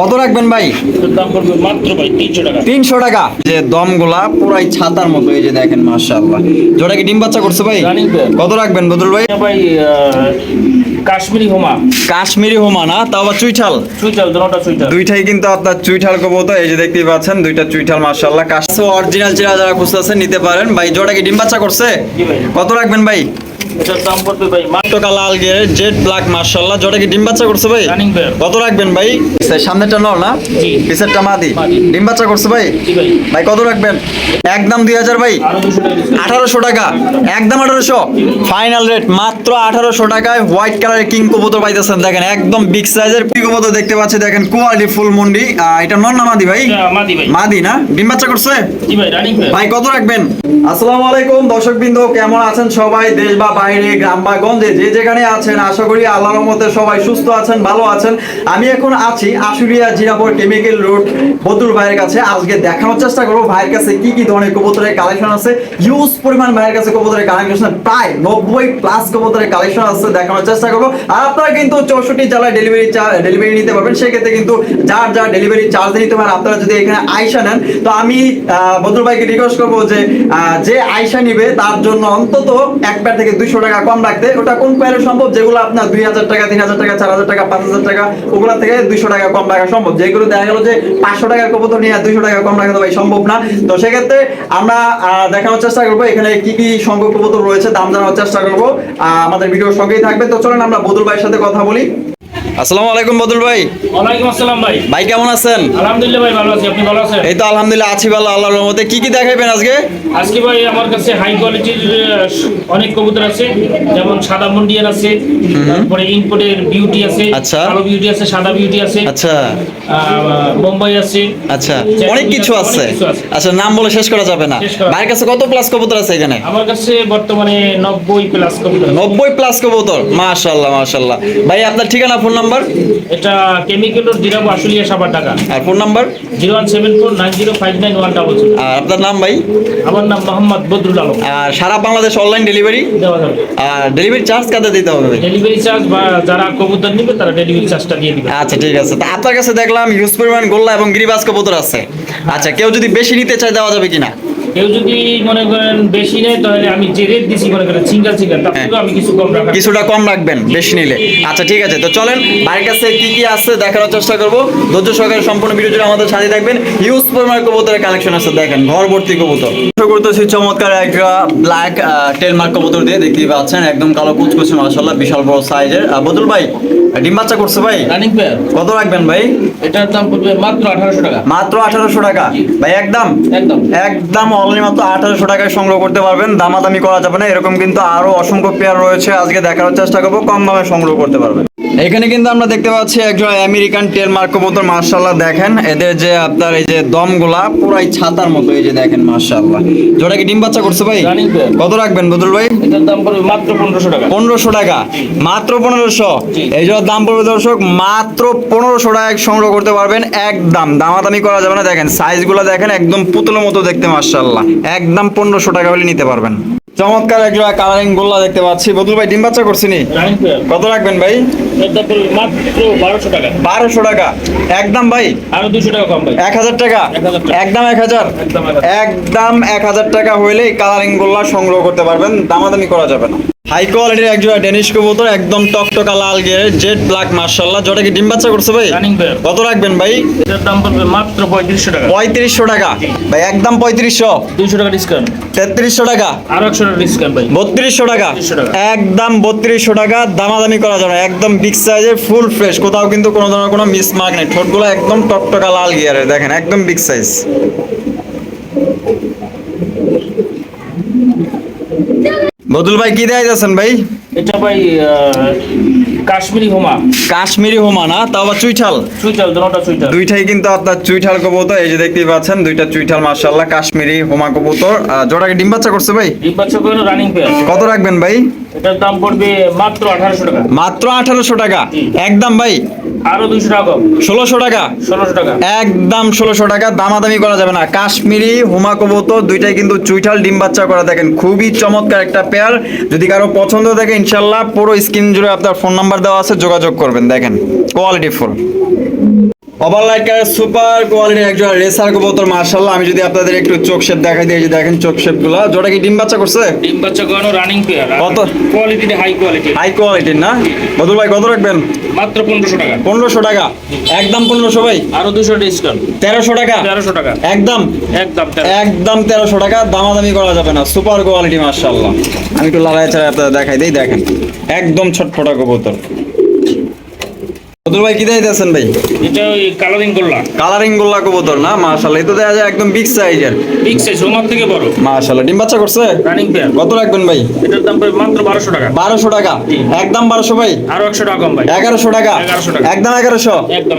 কত রাখবেন ভাই? দাম পড়বে মাত্র ভাই তিনশো টাকা। যে দমগুলা পুরাই ছাতার মতো এই যে দেখেন মাশাআল্লাহ। জোড়া কি ডিম বাচ্চা করছে ভাই? কত রাখবেন বদরুল ভাই? ভাই কাশ্মীরি হোমা। কাশ্মীরি হোমা না? তাও আবার চুইঠাল? দুইটাই কিন্তু আপনার চুইঠাল কবুতর এই যে দেখতেই পাচ্ছেন দুইটা চুইঠাল মাশাআল্লাহ। অরিজিনাল চেরা যারা খুঁজতেছেন নিতে পারেন। ভাই জোড়া কি ডিম বাচ্চা করছে? কত রাখবেন ভাই? এটার দাম পড়বে ভাই মাত্র লাল গিয়ে জেড ব্ল্যাক মাশাআল্লাহ। জোড়া কি ডিম বাচ্চা করছে ভাই? রানিং পেয়ার কত রাখবেন ভাই? সামনেটা নর না। জি। পিছেরটা মাদি। মাদি। ডিম বাচ্চা করছে ভাই? জি ভাই। ভাই কত রাখবেন? একদম দুই হাজার ভাই। আরও টাকা discount। আঠারোশো টাকা। একদম আঠারোশো। ফাইনাল রেট মাত্র আঠারোশো টাকায় হোয়াইট কালারের কিং কবুতর পাইতেছেন। দেখেন একদম বিগ সাইজের কিং কবুতর দেখতে পাচ্ছি। দেখেন কোয়ালিটি ফুল মুন্ডি। এটা নন না মাদি ভাই? মাদি ভাই। মাদি না? ডিম বাচ্চা করছে? জি ভাই রানিং ভাই কত রাখবেন? আসসালামু আলাইকুম দর্শক বিন্দু কেমন আছেন সবাই? দেশ বা বাইরে গ্রাম বা গঞ্জে যে যেখানে আছেন আশা করি আল্লাহর রহমতে সবাই সুস্থ আছেন ভালো আছেন। আমি এখন আছি আশুলিয়া জিরাপুর কেমিক্যাল রোড বদুল ভাইয়ের কাছে। আজকে দেখানোর চেষ্টা করব ভাইয়ের কাছে কি কি ধরনের কবুতরের কালেকশন আছে। হিউজ পরিমাণ ভাইয়ের কাছে কবুতরের কালেকশন প্রায় নব্বই প্লাস কবুতরের কালেকশন আছে দেখানোর চেষ্টা করব। আর আপনারা কিন্তু চৌষট্টি জেলায় ডেলিভারি ডেলিভারি নিতে পারবেন। সেক্ষেত্রে কিন্তু যার যার ডেলিভারি চার্জ নিতে পারেন আপনারা যদি এখানে আইসা নেন তো আমি আহ, বদরুল ভাইকে রিকোয়েস্ট করব যে যে আইসা নিবে তার জন্য অন্তত এক প্যার থেকে দুইশো টাকা কম রাখতে ওটা কোন প্যারে সম্ভব? যেগুলো আপনার দুই হাজার টাকা, তিন হাজার টাকা, চার হাজার টাকা, পাঁচ হাজার টাকা, ওগুলা থেকে দুইশো টাকা কম রাখা সম্ভব। যেগুলো দেখা গেল যে পাঁচশো টাকার কবুতর নিয়ে দুইশো টাকা কম রাখা ভাই সম্ভব না। তো সেক্ষেত্রে আমরা দেখানোর চেষ্টা করব, এখানে কি কি সংখ্যক কবুতর রয়েছে, দাম জানানোর চেষ্টা করব। আমাদের ভিডিওর সঙ্গেই থাকবে তো চলেন আমরা বদুল ভাইয়ের সাথে কথা বলি। আসসালামু আলাইকুম বদুল ভাই। ওয়ালাইকুম আসসালাম ভাই। ভাই কেমন আছেন? আলহামদুলিল্লাহ ভাই ভালো আছি। আপনি ভালো আছেন? এই তো আলহামদুলিল্লাহ আছি ভালো আল্লাহর রহমতে। কি কি দেখাইবেন আজকে? আজকে ভাই আমার কাছে হাই কোয়ালিটির অনেক কবুতর আছে। যেমন সাদা আছে তারপরে ইনপোর্টের বিউটি আছে আচ্ছা। কালো বিউটি আছে সাদা বিউটি আছে। আচ্ছা। বোম্বাই আছে। আচ্ছা। অনেক কিছু আছে আচ্ছা নাম বলে শেষ করা যাবে না। ভাইয়ের কাছে কত প্লাস কবুতর আছে এখানে? আমার কাছে বর্তমানে নব্বই প্লাস কবুতর আছে। নব্বই প্লাস কবুতর। মাশাল্লাহ মাশাল্লাহ ভাই আপনার ঠিকানা ফোন নাম্বার? এটা কেমিক্যাল রোড জিরাবো আশুলিয়া সাবার টাকা আর phone number? Zero one seven four nine zero five nine one double আর আপনার নাম ভাই? আমার নাম মোহাম্মদ বদরুল আলম। আর সারা বাংলাদেশ অনলাইন ডেলিভারি দেওয়া যাবে। আর ডেলিভারি চার্জ কাতে দিতে হবে ডেলিভারি চার্জ বা যারা কবুতর নিবে তারা ডেলিভারি চার্জটা দিয়ে দিবে। আচ্ছা ঠিক আছে। তা আপনার কাছে দেখলাম হিউজ পরিমাণ গোল্লা এবং গিরিবাজ কবুতর আছে। আচ্ছা কেউ যদি বেশি নিতে চায় দেওয়া যাবে কিনা? কেউ যদি মনে করেন বেশি নেয় তাহলে আমি যে রেট দিছি মনে করেন সিঙ্গেল সিঙ্গেল তার আমি কিছু কম রাখার কিছুটা কম রাখবেন বেশি নিলে। আচ্ছা ঠিক আছে। তো চলেন ভাইয়ের কাছে কি কি আছে দেখানোর চেষ্টা করব। ধৈর্য সহকারে সম্পূর্ণ ভিডিও জুড়ে আমাদের সাথে থাকবেন। হিউজ পরিমাণ কবুতরের কালেকশন আছে দেখেন ঘর ভর্তি কবুতর করতেছি চমৎকার একটা ব্ল্যাক টেলমার্ক কবুতর দিয়ে দেখতেই পাচ্ছেন একদম কালো কুচকুচে মাশাআল্লাহ বিশাল বড় সাইজের বদুল ভাই ডিম বাচ্চা করছে ভাই? রানিং পেয়ার কত রাখবেন ভাই? এটার দাম পড়বে মাত্র আঠারোশো টাকা। মাত্র আঠারোশো টাকা। ভাই একদম? একদম। একদম অনলি মাত্র আঠারোশো টাকায় সংগ্রহ করতে পারবেন। দামাদামি করা যাবে না। এরকম কিন্তু আরও অসংখ্য পেয়ার রয়েছে। আজকে দেখানোর চেষ্টা করব কম দামে সংগ্রহ করতে পারবেন। এখানে কিন্তু আমরা দেখতে পাচ্ছি একজন আমেরিকান টেল মার্ক কবুতর মার্শাল্লাহ দেখেন। এদের যে আপনার এই যে দমগুলা পুরাই ছাতার মতো এই যে দেখেন মার্শাল্লাহ জোড়া কি ডিম বাচ্চা করছে ভাই? কত রাখবেন বদুল ভাই? এটার দাম পড়বে মাত্র পনেরোশো টাকা। পনেরোশো টাকা। মাত্র পনেরোশো। এই জন্য দাম পড়বে দর্শক মাত্র পনেরোশো টাকায় সংগ্রহ করতে পারবেন। একদম দামাদামি করা যাবে না। দেখেন সাইজগুলো দেখেন একদম পুতুলের মতো দেখতে মার্শাল্লাহ একদম পনেরোশো টাকা হলে নিতে পারবেন। চমৎকার একটা কালারিং গোল্লা দেখতে পাচ্ছি। বদুল ভাই ডিম বাচ্চা করছিনি কত রাখবেন ভাই? বারোশো টাকা। একদম ভাই? এক হাজার টাকা? 1000 টাকা। একদম এক হাজার? একদম এক হাজার। একদম এক হাজার টাকা হইলে কালারিং গোল্লা সংগ্রহ করতে পারবেন। দামাদামি করা যাবে না। হাই কোয়ালিটির একজোড়া ডেনিশ কবুতর একদম টকটকা লাল গিয়ে জেড ব্ল্যাক মার্শাল্লাহ যেটা কি ডিম বাচ্চা করছে ভাই? কত রাখবেন ভাই? দাম পড়বে মাত্র পঁয়ত্রিশশো টাকা। পঁয়ত্রিশশো টাকা। ভাই একদম পঁয়ত্রিশশো। দুইশো টাকা ডিসকাউন্ট তেত্রিশশো টাকা। আরও একশো টাকা ডিসকাউন্ট ভাই। বত্রিশশো টাকা। 3200 টাকা। একদম বত্রিশশো টাকা। দামাদামি করা যাবে একদম বিগ সাইজের ফুল ফ্রেশ কোথাও কিন্তু কোনো ধরনের কোনো মিস মার্ক নেই। ঠোঁটগুলো একদম টকটকা লাল গিয়ারের দেখেন একদম বিগ সাইজ বদুল ভাই কি দেয় যাচ্ছেন ভাই? এটা ভাই কাশ্মীরি হোমা। কাশ্মীরি হোমা না? তাও আবার চুইঠাল? সুইটাল দুটোটা সুইটাল দুইটাই কিন্তু আপনার চুইঠাল কবুতর এই যে দেখতেই পাচ্ছেন দুইটা চুইঠাল মার্শাল্লাহ কাশ্মীরি হোমা কবুতর। জোড়াকে ডিম বাচ্চা করছে ভাই? ডিম বাচ্চা করে রানিং পেয়ার কত রাখবেন ভাই? এটার দাম পড়বে মাত্র আঠারোশো টাকা। মাত্র আঠারোশো টাকা। একদম ভাই আরও দুশো টাকা কম। ষোলোশো টাকা? ষোলোশো টাকা। একদম ষোলোশো টাকা দামাদামি করা যাবে না। কাশ্মীরি হুমা কবুতর দুইটাই কিন্তু চুইঠাল ডিম বাচ্চা করা দেখেন। খুবই চমৎকার একটা পেয়ার যদি কারও পছন্দ থাকে ইনশাল্লাহ পুরো স্ক্রিন জুড়ে আপনার ফোন নাম্বার দেওয়া আছে যোগাযোগ করবেন দেখেন। Quality full over light super কোয়ালিটির একজন রেসার কবুতর মার্শাল্লাহ আমি যদি আপনাদের একটু চোখ শেপ দেখাই দিই দেখেন চোখ শেপগুলা। কি ডিম বাচ্চা করছে? ডিম বাচ্চা করানো রানিং পেয়ার কত? কোয়ালিটি হাই কোয়ালিটি হাই কোয়ালিটির না? বদুল ভাই কত রাখবেন? মাত্র পনেরোশো টাকা। পনেরোশো টাকা। একদম পনেরোশো ভাই? আরও দুশো ডিসকাউন্ট তেরোশো টাকা? তেরোশো টাকা। একদম? একদম একদম তেরোশো টাকা। দামাদামি করা যাবে না। সুপার কোয়ালিটি মার্শাল্লাহ আমি একটু লাগাই ছাড়া আপনাদের দেখাই দিই দেখেন। একদম ছটফটা কবুতর। বদুল ভাই কি দিতেছেন ভাই? এটা ওই কালারিং করলা কালারিং গোল্লা কবুতর না? মার্শাল্লাহ এই দেখা যায় একদম বিগ সাইজের বিগ সাইজ হোমার থেকে বড়। মার্শাল্লাহ ডিম বাচ্চা করছে? রানিং পেয়ার কত রাখবেন ভাই? এটার দাম পড়বে মাত্র বারোশো টাকা। একদম ভাই? আরও একশো টাকা কম ভাই। এগারোশো টাকা? 1100 টাকা। একদম এগারোশো? একদম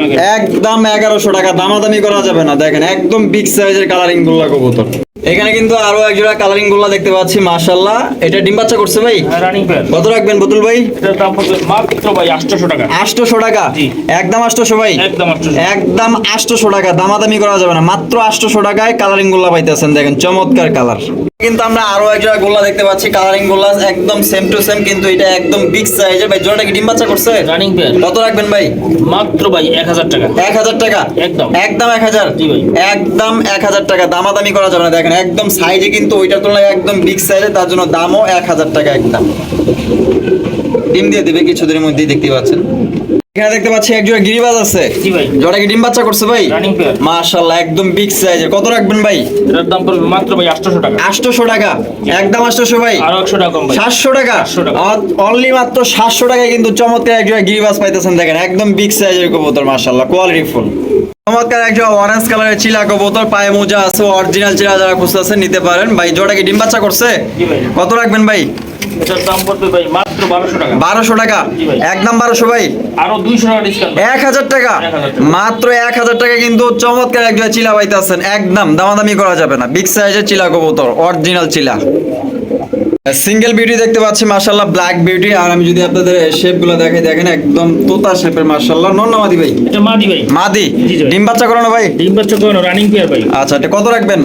টাকা। দামাদামি করা যাবে না দেখেন একদম বিগ সাইজের কালারিং গুল্লা কবুতর। এখানে কিন্তু আরও একজোড়া কালারিংগুলা দেখতে পাচ্ছি মাসাল্লাহ এটা ডিম বাচ্চা করছে ভাই? রানিং পেয়ার কত রাখবেন বতুল ভাই? এটার দাম মাত্র ভাই আটশোশো টাকা। একদম আটশোশো ভাই? একদম আটশোশো। একদম আটশোশো টাকা। দামাদামি করা যাবে না। মাত্র আটশোশো টাকায় কালারিংগুলা পাইতেছেন দেখেন চমৎকার কালার কিন্তু আমরা আরও এক জোড়া গোল্লা দেখতে পাচ্ছি কালারিং গোল্লা একদম সেম টু সেম কিন্তু এটা একদম বিগ সাইজের ভাই জোড়াটা কি ডিম বাচ্চা করছে? রানিং পেয়ার কত রাখবেন ভাই? মাত্র ভাই এক হাজার টাকা। এক হাজার টাকা? একদম। একদম এক হাজার? জি ভাই। একদম এক হাজার টাকা। দামাদামি করা যাবে না দেখেন একদম সাইজে কিন্তু ওইটার তুলনায় একদম বিগ সাইজে তার জন্য দামও এক হাজার টাকা একদম। ডিম দিয়ে দিবে কিছুদিনের মধ্যেই দেখতে পাচ্ছেন। এখানে দেখতে পাচ্ছি একজোড়া গিরিবাজ আছে। জি ভাই। জোড়া কি ডিম বাচ্চা করছে ভাই? রানিং পেয়ার মাশাআল্লাহ একদম বিগ সাইজের কত রাখবেন ভাই? এটার দাম পড়বে মাত্র ভাই আটশোশো টাকা। আটশোশো টাকা। একদম আটশোশো ভাই। আর 100 টাকা কম ভাই। সাতশো টাকা? 700 টাকা। অনলি মাত্র সাতশো টাকায় কিন্তু চমৎকার একজোড়া গিরিবাজ পাইতেছেন। দেখেন একদম বিগ সাইজের কবুতর মাশাআল্লাহ কোয়ালিটি ফুল চমৎকার একজোড়া অরেঞ্জ কালারের চিলা কবুতর পায়ে মোজা আছে অরিজিনাল চিলা যারা খুঁজতেছেন নিতে পারেন। ভাই জোড়া কি ডিম বাচ্চা করছে? কত রাখবেন ভাই? বারোশো টাকা। একদম বারোশো ভাই? আরও দুইশো টাকা এক হাজার টাকা? মাত্র এক হাজার টাকা কিন্তু চমৎকার একজন চিলা একদম দামাদামি করা যাবে না। বিগ সাইজের চিলা কবুতর অরিজিনাল চিলা। সিঙ্গেল বিউটি দেখতে পাচ্ছি মার্শাল্লাহ ব্ল্যাক বিউটি আর আমি যদি আপনাদের শেপগুলো দেখাই দেখেন একদম তোতা শেপের মার্শাল্লাহ নন মাদি ভাই? এটা মাদি ভাই। মাদি। ডিম বাচ্চা করানো ভাই? ডিম বাচ্চা করানো রানিং পেয়ার ভাই। আচ্ছা এটা কত রাখবেন?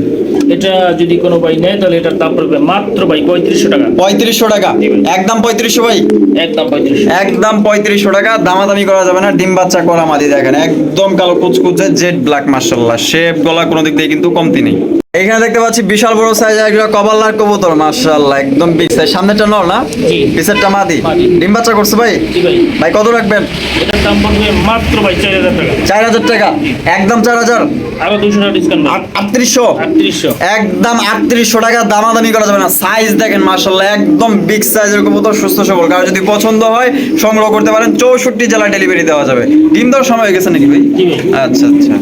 এটা যদি কোনো ভাই নেয় তাহলে এটার দাম পড়বে মাত্র ভাই পঁয়ত্রিশশো টাকা। পঁয়ত্রিশশো টাকা। একদম পঁয়ত্রিশশো ভাই? একদম পঁয়ত্রিশশো। একদম পঁয়ত্রিশশো টাকা। দামাদামি করা যাবে না। ডিম বাচ্চা করা মাদি দেখেন। একদম কালো কুচকুচে জেড ব্ল্যাক মার্শাল্লাহ শেপ গলা কোনো দিক দিয়ে কিন্তু কমতি নেই। এখানে দেখতে পাচ্ছি বিশাল বড় সাইজের একটা কবাল্লার কবুতর মার্শাল্লাহ একদম বিগ সাইজ সামনেটা নর না? জি। পিছেরটা মাদি। ডিম বাচ্চা করছে ভাই? ভাই। কত রাখবেন? এটার দাম পড়বে মাত্র ভাই চার হাজার টাকা। চার হাজার টাকা। একদম চার হাজার। আরও টাকা ডিসকাউন্ট একদম আটত্রিশশো টাকা দামাদামি করা যাবে না। সাইজ দেখেন একদম বিগ সাইজের কবুতর সুস্থ সবল। কারণ যদি পছন্দ হয় সংগ্রহ করতে পারেন। চৌষট্টি জেলা ডেলিভারি দেওয়া যাবে। ডিম দেওয়ার সময় হয়ে গেছে নাকি ভাই। আচ্ছা আচ্ছা।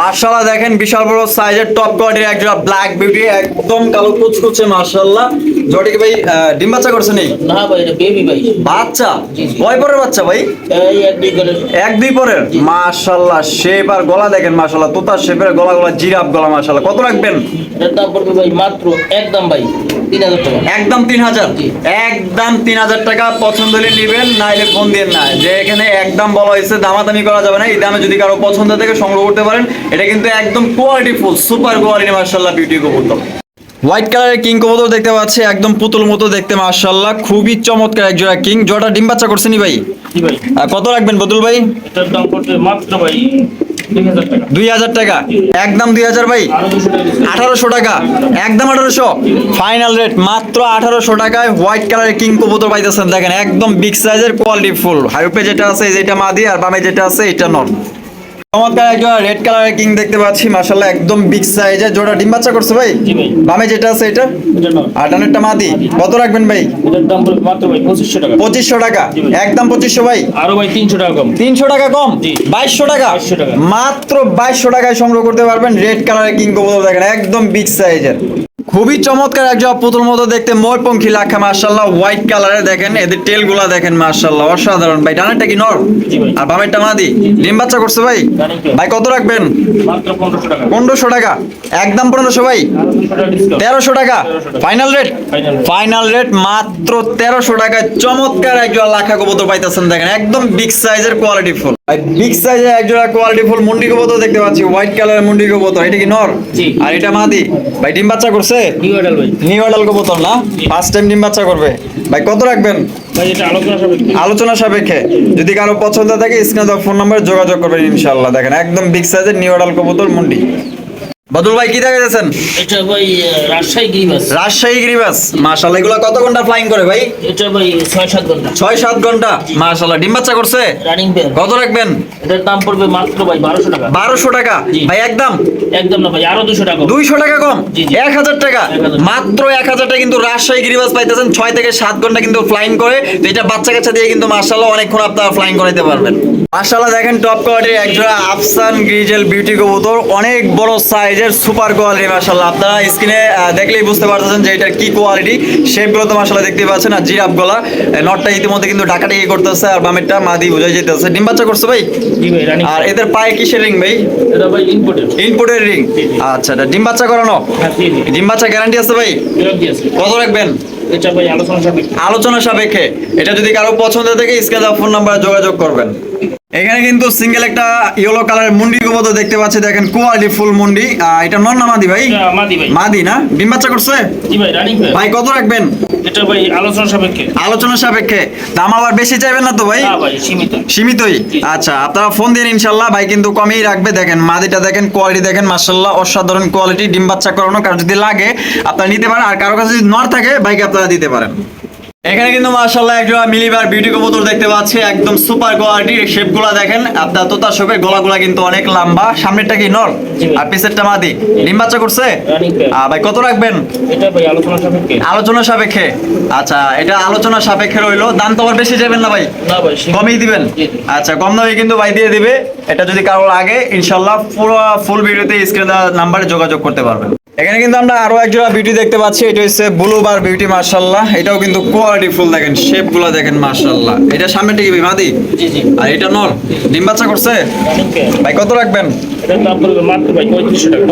মার্শাল্লাহ দেখেন বিশাল বড় সাইজের টপ কোয়ালিটির একটা ব্ল্যাক বিউটি একদম কালো কুচকুচে মার্শাল্লাহ জটিকে ভাই ডিম বাচ্চা করছে নেই না ভাই এটা বেবি ভাই। বাচ্চা। কয় পরের বাচ্চা ভাই? এই এক দুই করে এক দুই পরের? মার্শাল্লাহ শেপ আর গলা দেখেন মার্শাল্লাহ তোতার শেপের গলা গলা জিরাফ গলা মার্শাল্লাহ কত রাখবেন? এটার দাম পড়বে ভাই মাত্র একদম ভাই একদম তিন হাজার? একদম তিন হাজার টাকা পছন্দ হলে নিবেন নাইলে ফোন দিয়ে না। যে এখানে একদম বলা হয়েছে দামাদামি করা যাবে না। এই দামে যদি কারও পছন্দ থেকে সংগ্রহ করতে পারেন এটা কিন্তু একদম কোয়ালিটি ফুল সুপার কোয়ালিটি মার্শাল্লাহ বিউটি কবুতর। হোয়াইট কালারের কিং কবুতর দেখতে পাচ্ছি একদম পুতুল মতো দেখতে মার্শাল্লাহ খুবই চমৎকার এক জোড়া কিং জোড়া ডিম বাচ্চা করছে নি ভাই? আর কত রাখবেন বদুল ভাই? মাত্র ভাই দুই হাজার টাকা। একদম দুই হাজার ভাই। আঠারোশো টাকা একদম আঠারোশো ফাইনাল রেট মাত্র আঠারোশো টাকায় হোয়াইট কালারের কিং কবুতর পাইতেছেন। দেখেন একদম বিগ সাইজের কোয়ালিটি ফুল। হাইপে যেটা আছে যেটা মাদি আর বামে যেটা আছে এটা নন চমৎকার একটা রেড কালারের কিং দেখতে পাচ্ছি মাশাল্লাহ একদম বিগ সাইজের জোড়া ডিম বাচ্চা করছে ভাই? বামে যেটা আছে এটা? আর ডানেরটা মাদি। কত রাখবেন ভাই? এটার দাম মাত্র ভাই পঁচিশশো টাকা। পঁচিশশো টাকা। একদম পঁচিশশো ভাই? আরও ভাই তিনশো টাকা কম। তিনশো টাকা কম? জি। বাইশশো টাকা? 2200 টাকা। মাত্র বাইশশো টাকায় সংগ্রহ করতে পারবেন রেড কালারের কিং কবুতর দেখেন একদম বিগ সাইজের খুবই চমৎকার এক একজন পুতুল মতো দেখতে ময়পঙ্খী লাখা মার্শাল্লাহ হোয়াইট কালারের দেখেন এদের টেলগুলা দেখেন মার্শাল্লাহ অসাধারণ। ভাই ডানারটা কি নর। আর বামেরটা মাদি? ডিম বাচ্চা করছে ভাই? ভাই কত রাখবেন? পনেরোশো টাকা। একদম পনেরোশো ভাই? তেরোশো টাকা। ফাইনাল রেট ফাইনাল রেট মাত্র তেরোশো টাকায় চমৎকার একজন লাখা কবুতর পাইতেছেন দেখেন একদম বিগ সাইজের কোয়ালিটি ফুল বিগ সাইজের একজোড়া কোয়ালিটি ফুল মুন্ডি কবুতর দেখতে পাচ্ছি। হোয়াইট কালারের মুন্ডি কবুতর। এটা কি নর? আর এটা মাদি? ভাই ডিম বাচ্চা করছে? নিউ অ্যাডাল ভাই। নিউ অ্যাডাল কবুতর না? ফার্স্ট টাইম ডিম বাচ্চা করবে। ভাই কত রাখবেন? ভাই এটা আলোচনা সাপেক্ষে। আলোচনা সাপেক্ষে। যদি কারও পছন্দ থাকে স্ক্রিনে ফোন নাম্বার যোগাযোগ করবেন ইনশাআল্লাহ। দেখেন একদম বিগ সাইজের নিউ অ্যাডাল কবুতর মুন্ডি। বদল ভাই কি দেখাইতেছেন এটা ভাই রাজশাহী গিরিবাস। রাজশাহী গিরিবাস। মাশাআল্লাহ এগুলো কত ঘণ্টা ফ্লাইং করে ভাই? এটা ভাই ছয় সাত ঘণ্টা। ছয় সাত ঘণ্টা? মাশাআল্লাহ ডিম বাচ্চা করছে? রানিং পেয়ার কত রাখবেন? এটার দাম পড়বে মাত্র ভাই বারোশো টাকা। 1200 টাকা। ভাই একদম? একদম না ভাই আরও দুশো টাকা দুইশো টাকা কম? জি, জি। এক হাজার টাকা? মাত্র এক হাজার টাকা কিন্তু রাজশাহী গিরিবাস পাইতেছেন ছয় থেকে সাত ঘণ্টা কিন্তু ফ্লাইং করে। তো এটা বাচ্চা কাচ্চা দিয়ে কিন্তু মার্শাল্লাহ অনেকক্ষণ আপনারা ফ্লাইং করাইতে পারবেন। মার্শাল্লাহ দেখেন টপ কোয়ালিটির একজোড়া আফসান গ্রিজেল বিউটি কবুতর। অনেক বড় সাইজের সুপার কোয়ালিটি মার্শাল্লাহ আপনারা স্ক্রিনে দেখলেই বুঝতে পারতেছেন যে এটা কি কোয়ালিটি শেপগুলো তো মার্শাল্লাহ দেখতে পাচ্ছেন আর জিরাফ গলা। নটটা ইতিমধ্যে কিন্তু ডাকাটাকি করতেছে আর বামেরটা মাদি বোঝাই যেতেছে ডিম বাচ্চা করছে ভাই? আর এদের পায়ে কিসের রিং ভাই? এটা ভাই ইনপুটের ইনপুটের রিং? আচ্ছা এটা ডিম বাচ্চা করানো? হ্যাঁ ডিম বাচ্চা গ্যারান্টি আছে ভাই? কত রাখবেন? আলোচনা সাপেক্ষে। এটা যদি কারও পছন্দ থেকে স্ক্রিনে ফোন নাম্বার যোগাযোগ করবেন। এখানে কিন্তু সিঙ্গেল একটা ইয়েলো কালারের মুন্ডি কবুতর দেখতে পাচ্ছি। দেখেন কোয়ালিটি ফুল মুন্ডি। এটা নন না মাদি ভাই? মাদি ভাই। মাদি না? ডিম বাচ্চা করছে? জি ভাই রানিং ভাই কত রাখবেন? এটা ভাই আলোচনা সাপেক্ষে। আলোচনা সাপেক্ষে। দাম আবার বেশি চাইবেন না তো ভাই? না ভাই সীমিত। সীমিতই? আচ্ছা আপনারা ফোন দিন ভাই কিন্তু কমেই রাখবে। দেখেন মাদিটা দেখেন কোয়ালিটি দেখেন অসাধারণ কোয়ালিটি ডিম বাচ্চা করানো কারও যদি লাগে আপনারা নিতে পারেন। আর কারও কাছে যদি নর থাকে ভাইকে আপনারা দিতে পারেন। এখানে কিন্তু মার্শাল্লাহ একটা মিলিবার বিউটি কবুতর দেখতে পাচ্ছি একদম সুপার কোয়ালিটি শেপগুলা দেখেন আপনার তোতা শেপের গলাগুলা কিন্তু অনেক লম্বা সামনেরটা কি নর। আর পিছেরটা মাদি ডিম বাচ্চা করছে? ভাই কত রাখবেন? এটা ভাই আলোচনা সাপেক্ষে। আলোচনা সাপেক্ষে। আচ্ছা এটা আলোচনা সাপেক্ষে রইল। দাম তো আবার বেশি যাবেন না ভাই? না ভাই কমই দিবেন। আচ্ছা কম দামে কিন্তু ভাই দিয়ে দিবে। এটা যদি কারও লাগে ইনশাল্লাহ পুরো ফুল ভিডিওতে স্ক্রিনে নাম্বারে যোগাযোগ করতে পারবেন। এখানে কিন্তু আমরা আরও এক জোড়া বিউটি দেখতে পাচ্ছি। এটা হচ্ছে ব্লু বার বিউটি মার্শাল্লাহ এটাও কিন্তু কোয়ালিটি ফুল দেখেন শেপগুলো দেখেন মার্শাল্লাহ এটা সামনে টিকি মাদি? জি জি। আর এটা নর ডিম বাচ্চা করছে? ভাই কত রাখবেন?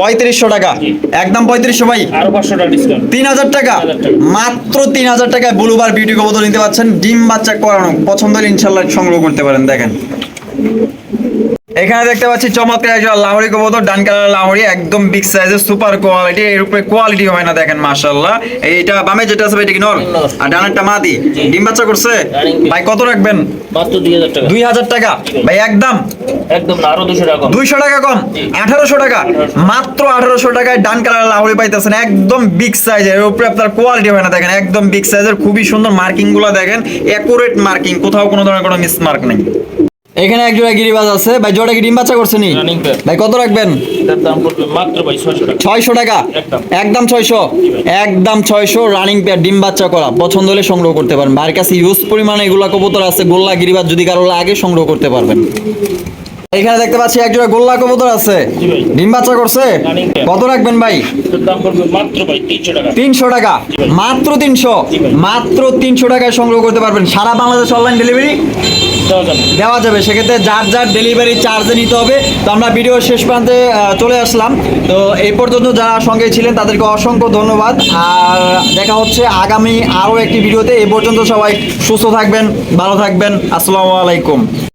পঁয়ত্রিশশো টাকা। একদম পঁয়ত্রিশশো ভাই। তিন হাজার টাকা। মাত্র তিন হাজার টাকায় ব্লুবার বিউটি কবুতর নিতে পারছেন ডিম বাচ্চা করানো পছন্দ হলে ইনশাল্লাহ সংগ্রহ করতে পারেন দেখেন। এখানে দেখতে পাচ্ছি চমৎকার একজন লাহরি কবুতর ডান কালার লাহরি একদম বিগ সাইজের সুপার কোয়ালিটি এর উপরে কোয়ালিটি হয় না দেখেন মাশাআল্লাহ। এইটা বামে যেটা আছে এটা কি নর। আর ডানেরটা মাদি। ডিম বাচ্চা করছে? ভাই কত রাখবেন? মাত্র দুই হাজার টাকা। দুই হাজার টাকা। ভাই একদম। একদম না আরও দুশো টাকা কম। দুইশো টাকা কম। জি। আঠারোশো টাকা। মাত্র আঠারোশো টাকায় ডান কালার লাহরি পাইতেছেন একদম বিগ সাইজের এর। উপরে আপনার কোয়ালিটি হয় না দেখেন একদম বিগ সাইজের খুবই সুন্দর মার্কিংগুলো দেখেন। একুরেট মার্কিং কোথাও কোনো ধরনের কোনো মিস মার্ক নেই। এখানে এক জোড়া গিরিবাজ আছে। ভাই জোড়া কি ডিম বাচ্চা করছে নি? ভাই কত রাখবেন? ছয়শো টাকা। একদম। একদম ছয়শো? একদম ছয়শো রানিং পেয়ার ডিম বাচ্চা করা। পছন্দ হলে সংগ্রহ করতে পারেন। ভাইয়ের কাছে ইউজ পরিমাণে এগুলা কবুতর আছে। গোল্লা গিরিবাজ যদি কারও আগে সংগ্রহ করতে পারবেন। এখানে দেখতে পাচ্ছি এক জোড়া গোল্লা কবুতর আছে। ডিম বাচ্চা করছে? কত রাখবেন ভাই? তিনশো টাকা। মাত্র তিনশো? মাত্র তিনশো টাকায় সংগ্রহ করতে পারবেন। সারা বাংলাদেশ অনলাইন ডেলিভারি দেওয়া যাবে। সেক্ষেত্রে যার যার ডেলিভারি চার্জে নিতে হবে তো আমরা ভিডিও শেষ প্রান্তে চলে আসলাম। তো এই পর্যন্ত যারা সঙ্গে ছিলেন তাদেরকে অসংখ্য ধন্যবাদ। আর দেখা হচ্ছে আগামী আরও একটি ভিডিওতে এ পর্যন্ত সবাই সুস্থ থাকবেন ভালো থাকবেন। আসসালামু আলাইকুম।